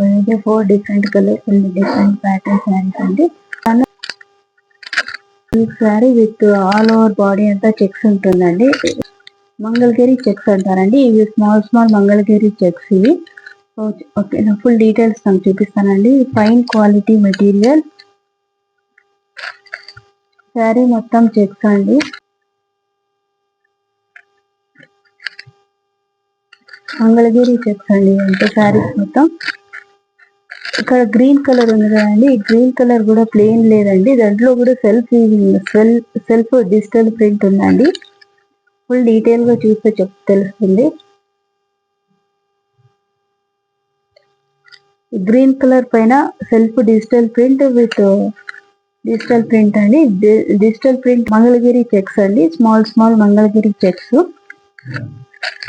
చూపించబోయేది four different colours and different patterns saris అండి ఈ sari with all over body అంతా checks ఉంటుందండి. Mangalagiri checks అంటారండి. ఇవి స్మాల్ స్మాల్ మంగళగిరి చెక్స్ ఇవి. ఓకే ఫుల్ డీటెయిల్స్ నాకు చూపిస్తానండి. ఫైన్ క్వాలిటీ మెటీరియల్ శారీ మొత్తం చెక్స్ అండి. మంగళగిరి చెక్స్ అండి. అంటే శారీస్ మొత్తం. ఇక్కడ గ్రీన్ కలర్ ఉంది కదండి. ఈ గ్రీన్ కలర్ కూడా ప్లెయిన్ లేదండి. దాంట్లో కూడా self self self digital print ఉందండి. ఫుల్ డీటెయిల్గా చూస్తే చెప్ తెలుస్తుంది. గ్రీన్ కలర్ పైన self digital print with digital print అండి. డిజిటల్ ప్రింట్ మంగళగిరి చెక్స్ అండి. Small small Mangalagiri checks.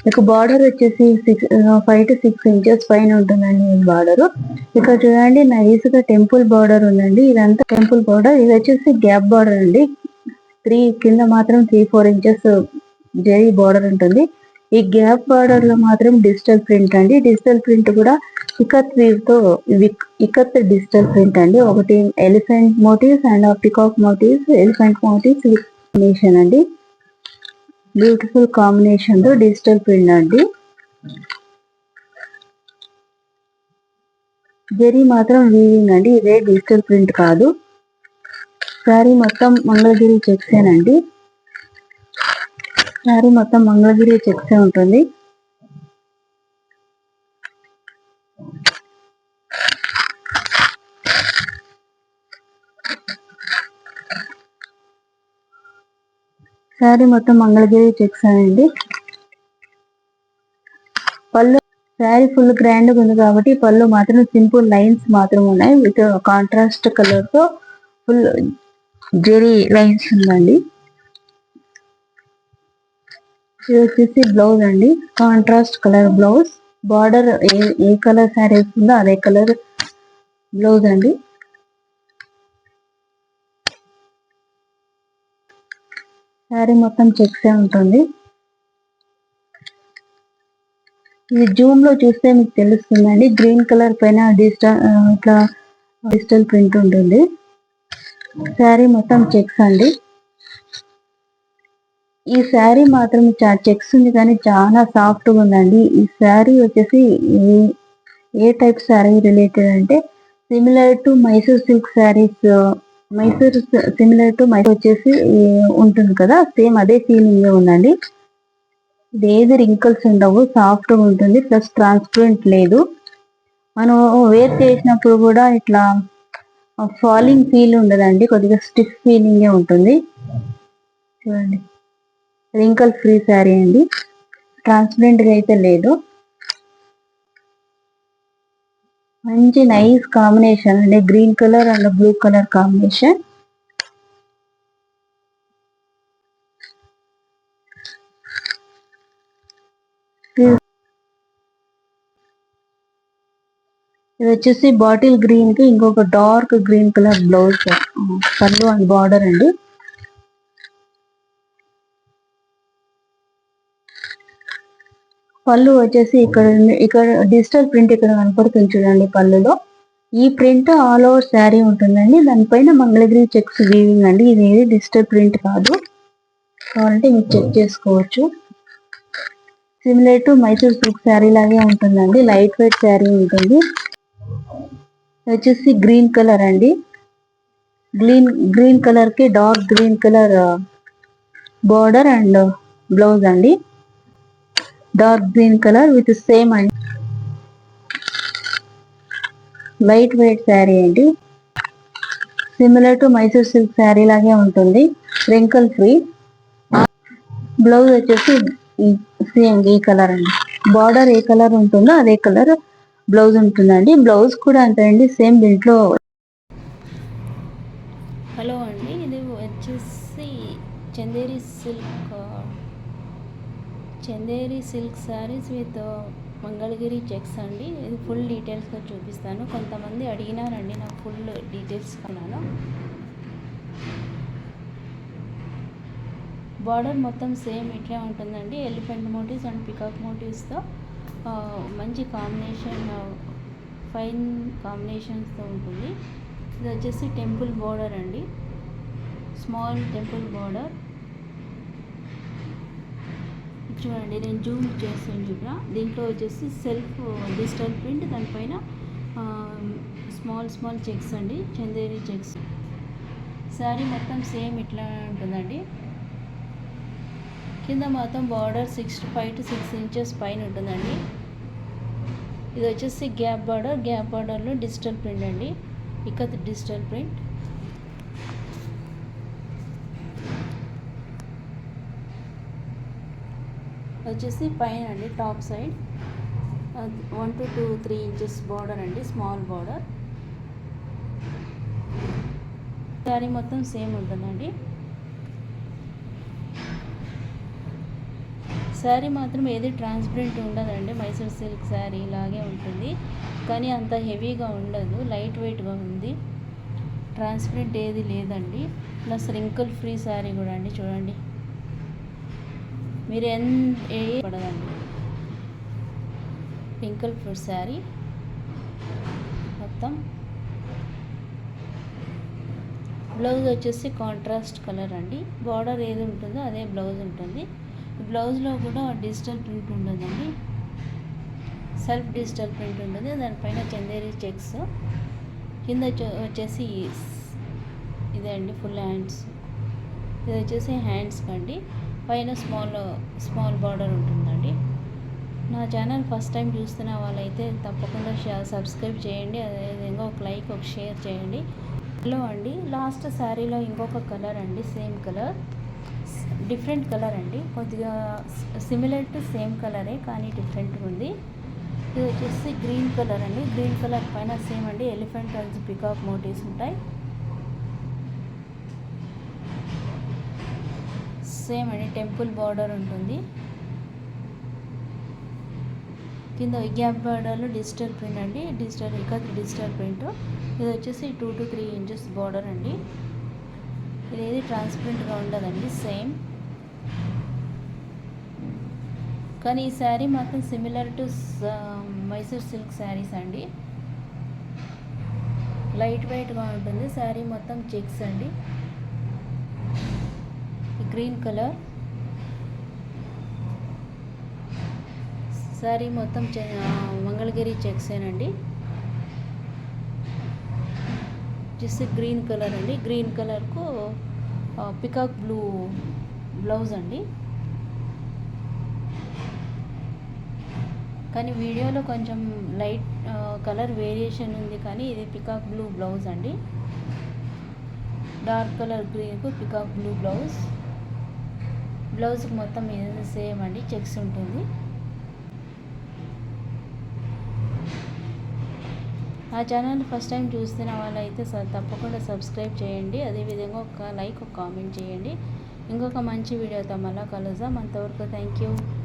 ఇక బార్డర్ వచ్చేసి six five to six inches పైన ఉంటుందండి ఈ బార్డర్ ఇక్కడ చూడండి నైస్గా టెంపుల్ బార్డర్ ఉందండి. ఇదంతా టెంపుల్ బార్డర్ ఇది వచ్చేసి గ్యాప్ బార్డర్ అండి. త్రీ కింద మాత్రం three four inches zari border ఉంటుంది. ఈ గ్యాప్ బార్డర్లో మాత్రం డిజిటల్ ప్రింట్ అండి. డిజిటల్ ప్రింట్ కూడా ఇకత్ వీవ్తో విక్- ఇకత్ డిజిటల్ ప్రింట్ అండి. ఒకటి elephant motifs and peacock motifs elephant motifs with అండి. బ్యూటిఫుల్ కాంబినేషన్తో డిజిటల్ ప్రింట్ అండి. జరీ మాత్రం వీవింగ్ అండి. ఇదే డిజిటల్ ప్రింట్ కాదు. శారీ మొత్తం మంగళగిరి చెక్సేనండి. శారీ మొత్తం మంగళగిరి చెక్సే ఉంటుంది. శారీ మొత్తం మంగళగిరి చెక్స్ అండి. పళ్ళు శారీ ఫుల్ గ్రాండ్ ఉంది కాబట్టి పళ్ళు మాత్రం సింపుల్ లైన్స్ మాత్రం ఉన్నాయి. విత్ కాంట్రాస్ట్ కలర్తో ఫుల్ జెరీ లైన్స్ ఉందండి. ఇది వచ్చేసి బ్లౌజ్ అండి. కాంట్రాస్ట్ కలర్ బ్లౌజ్ బార్డర్ ఏ ఏ కలర్ శారీ వేస్తుందో అదే కలర్ బ్లౌజ్ అండి. శారీ మొత్తం చెక్స్ ఉంటుంది. ఇది జూమ్లో చూస్తే మీకు తెలుస్తుందండి. గ్రీన్ కలర్ పైన డిజిటల్ ఇట్లా డిజిటల్ ప్రింట్ ఉంటుంది. శారీ మొత్తం చెక్స్ అండి. ఈ శారీ మాత్రం చెక్స్ ఉంది కానీ చాలా సాఫ్ట్గా ఉందండి. ఈ శారీ వచ్చేసి ఏ- ఏ టైప్ శారీ రిలేటెడ్ అంటే similar to Mysore silk saris Mysore similar to Mysore వచ్చేసి ఉంటుంది కదా సేమ్ అదే ఫీలింగ్ ఉందండి. ఇది ఏది రింకల్స్ ఉండవు సాఫ్ట్గా ఉంటుంది ప్లస్ ట్రాన్స్పరెంట్ లేదు. మనం వేర్ చేసినప్పుడు కూడా ఇట్లా ఫాలింగ్ ఫీల్ ఉండదండి కొద్దిగా స్టిఫ్ ఫీలింగ్ ఉంటుంది. చూడండి. రింకల్ ఫ్రీ శారీ అండి ట్రాన్స్పరెంట్గా అయితే లేదు. మంచి నైస్ కాంబినేషన్ అండి. Green colour and blue colour combination ఇది వచ్చేసి బాటిల్ గ్రీన్కి ఇంకొక డార్క్ గ్రీన్ కలర్ బ్లౌజ్ పళ్ళు అండ్ బార్డర్ అండి. పళ్ళు వచ్చేసి ఇక్కడ ఇక్కడ డిజిటల్ ప్రింట్ ఇక్కడ కనపడుతుంది చూడండి పళ్ళులో. ఈ ప్రింట్ ఆల్ ఓవర్ శారీ ఉంటుందండి. దానిపైన మంగళగిరి చెక్స్ వీవింగ్ అండి. ఇది ఏది? డిజిటల్ ప్రింట్ కాదు. కావాలంటే మీరు చెక్ చేసుకోవచ్చు. Similar to Mysore silk sari లాగే ఉంటుందండి. లైట్ వెయిట్ శారీ ఉంటుంది. వచ్చేసి గ్రీన్ కలర్ అండి. గ్రీన్ గ్రీన్ కలర్కి dark green colour border and blouse అండి. Dark green colour with same and light weight sari అండి. Similar to Mysore silk sari లాగే ఉంటుంది. రింకల్ ఫ్రీ బ్లౌజ్ వచ్చేసి సేమ్ ఈ కలర్ అండి. బార్డర్ ఏ కలర్ ఉంటుందో అదే కలర్ బ్లౌజ్ ఉంటుందండి. బ్లౌజ్ కూడా అంతే అండి. సేమ్ దీంట్లో హలో అండి ఇది వచ్చేసి Chanderi silk Chanderi silk saris with Mangalagiri checks అండి. ఇది ఫుల్ డీటెయిల్స్గా చూపిస్తాను. కొంతమంది అడిగినారండి నాకు ఫుల్ డీటెయిల్స్ కొన్నాను. బార్డర్ మొత్తం సేమ్ ఇట్లే ఉంటుందండి. ఎలిఫెంట్ మోటివ్స్ అండ్ పికాక్ మోటివ్స్తో మంచి కాంబినేషన్ ఫైన్ కాంబినేషన్స్తో ఉంటుంది. ఇది వచ్చేసి టెంపుల్ బోర్డర్ అండి. Small temple border. చూడండి నేను జూమ్ చేస్తాను చూడ. దీంట్లో వచ్చేసి సెల్ఫ్ డిజిటల్ ప్రింట్ దానిపైన స్మాల్ స్మాల్ చెక్స్ అండి చందేరి చెక్స్. శారీ మొత్తం సేమ్ ఇట్లా ఉంటుందండి. కింద మొత్తం border six five to six inches పైన ఉంటుందండి. ఇది వచ్చేసి గ్యాప్ బార్డర్. గ్యాప్ బార్డర్లో డిజిటల్ ప్రింట్ అండి. ఇక డిజిటల్ ప్రింట్. వచ్చేసి పైన అండి top side. One to two three inches border అండి స్మాల్ బార్డర్. శారీ మొత్తం సేమ్ ఉంటుందండి. శారీ మాత్రం ఏది ట్రాన్స్పరెంట్ ఉండదండి మైసూర్ సిల్క్ శారీ ఇలాగే ఉంటుంది. కానీ అంత హెవీగా ఉండదు లైట్ వెయిట్గా ఉంది. ట్రాన్స్పరెంట్ ఏది లేదండి. ప్లస్ రింకుల్ ఫ్రీ శారీ కూడా అండి చూడండి. మీరు ఎంత ఏ పడదండి. Wrinkle free sari. మొత్తం. బ్లౌజ్ వచ్చేసి కాంట్రాస్ట్ కలర్ అండి. బార్డర్ ఏది ఉంటుందో అదే బ్లౌజ్ ఉంటుంది. బ్లౌజ్లో కూడా డిజిటల్ ప్రింట్ ఉండదండి. సెల్ఫ్ డిజిటల్ ప్రింట్ ఉంటుంది. దానిపైన చందేరి చెక్స్. కింద వచ్చే- వచ్చేసి ఇదే అండి ఫుల్ హ్యాండ్స్. ఇది వచ్చేసి హ్యాండ్స్ అండి పైన స్మాల్ స్మాల్ బార్డర్ ఉంటుందండి. నా ఛానల్ ఫస్ట్ టైం చూస్తున్న వాళ్ళైతే తప్పకుండా సబ్స్క్రైబ్ చేయండి. అదేవిధంగా ఒక లైక్ ఒక షేర్ చేయండి. హలో అండి. లాస్ట్ శారీలో ఇంకొక కలర్ అండి. Same colour. డిఫరెంట్ కలర్ అండి. కొద్దిగా సిమిలర్ టు సేమ్ కలరే కానీ డిఫరెంట్ ఉంది. ఇది వచ్చేసి గ్రీన్ కలర్ అండి. గ్రీన్ కలర్ పైన సేమ్ అండి. ఎలిఫెంట్ అండ్ పికాక్ మోటివ్స్ ఉంటాయి. సేమ్ అండి టెంపుల్ బార్డర్ ఉంటుంది. కింద గ్యాప్ బార్డర్లో డిజిటల్ ప్రింట్ అండి డిజిటల్ ఇక డిజిటల్ ప్రింట్. ఇది వచ్చేసి two to three inches border అండి. ఇది ఏది ట్రాన్స్పరెంట్గా ఉండదండి సేమ్. కానీ ఈ శారీ మాత్రం similar to Mysore silk saris అండి. లైట్ వెయిట్గా ఉంటుంది శారీ మొత్తం చెక్స్ అండి. Green colour. సారీ మొత్తం చె- మంగళగిరి చెక్సేనండి. జస్ట్ గ్రీన్ కలర్ అండి. గ్రీన్ కలర్కు పికాక్ బ్లూ బ్లౌజ్ అండి. కానీ వీడియోలో కొంచెం లైట్ కలర్ వేరియేషన్ ఉంది కానీ ఇది పికాక్ బ్లూ బ్లౌజ్ అండి. డార్క్ కలర్ గ్రీన్కు పికాక్ బ్లూ బ్లౌజ్. బ్లౌజ్కి మొత్తం ఇది సేమ్ అండి చెక్స్ ఉంటుంది. ఆ ఛానల్ ఫస్ట్ టైం చూస్తున్న వాళ్ళైతే స- తప్పకుండా సబ్స్క్రైబ్ చేయండి. అదేవిధంగా ఒక లైక్ ఒక కామెంట్ చేయండి. ఇంకొక మంచి వీడియోతో మళ్ళీ కలుద్దాం. అంతవరకు థ్యాంక్ యూ.